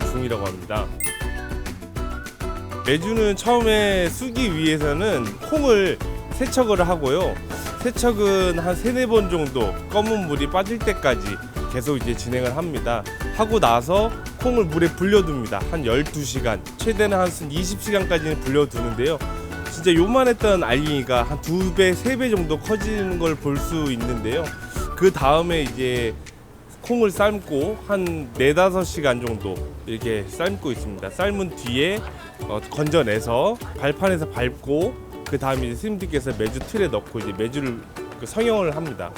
원중이라고 합니다. 매주는 처음에 수기 위해서는 콩을 세척을 하고요. 세척은 한 세네 번 정도 검은 물이 빠질 때까지 계속 이제 진행을 합니다. 하고 나서 콩을 물에 불려둡니다. 한 12시간, 최대는 한 20시간까지는 불려두는데요. 진짜 요만했던 알갱이가 한 두 배, 세 배 정도 커지는 걸 볼 수 있는데요. 그 다음에 이제 콩을 삶고 한 네다섯 시간 정도 이렇게 삶고 있습니다. 삶은 뒤에 어, 건져내서 발판에서 밟고 그 다음에 스님들께서 매주 틀에 넣고 이제 매주를 그 성형을 합니다.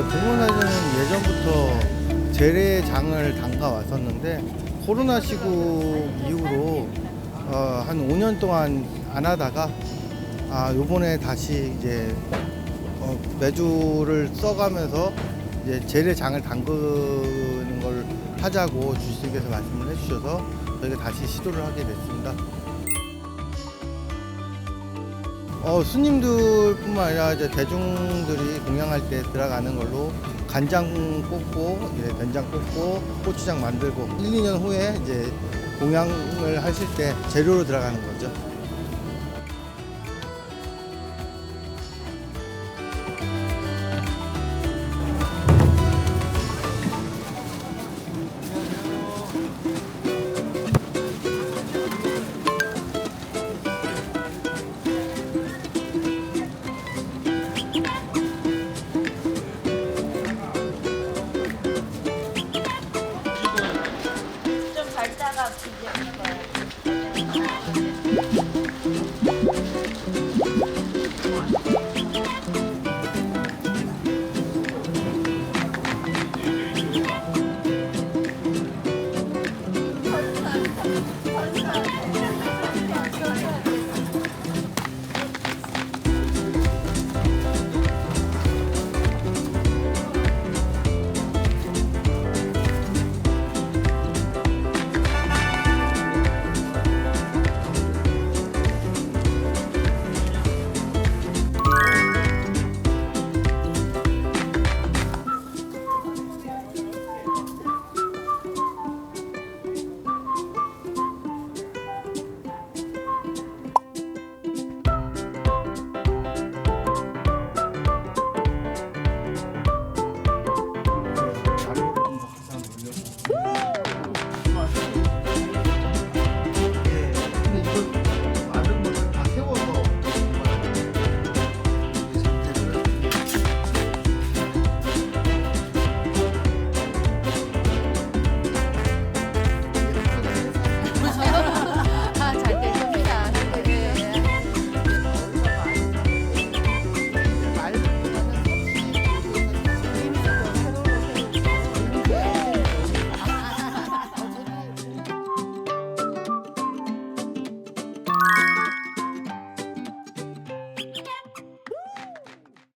예, 봉헌사는 예전부터 재래장을 담가 왔었는데 코로나 시국 이후로 어, 한 5년 동안 안 하다가 아 요번에 다시 이제 어, 매주를 써가면서 이제 재래장을 담그는 걸 하자고 주식에서 말씀을 해주셔서 저희가 다시 시도를 하게 됐습니다. 어, 스님들뿐만 아니라 이제 대중들이 공양할 때 들어가는 걸로 간장 꽂고 이제 된장 꽂고 고추장 만들고 1, 2년 후에 이제 공양을 하실 때 재료로 들어가는 거죠.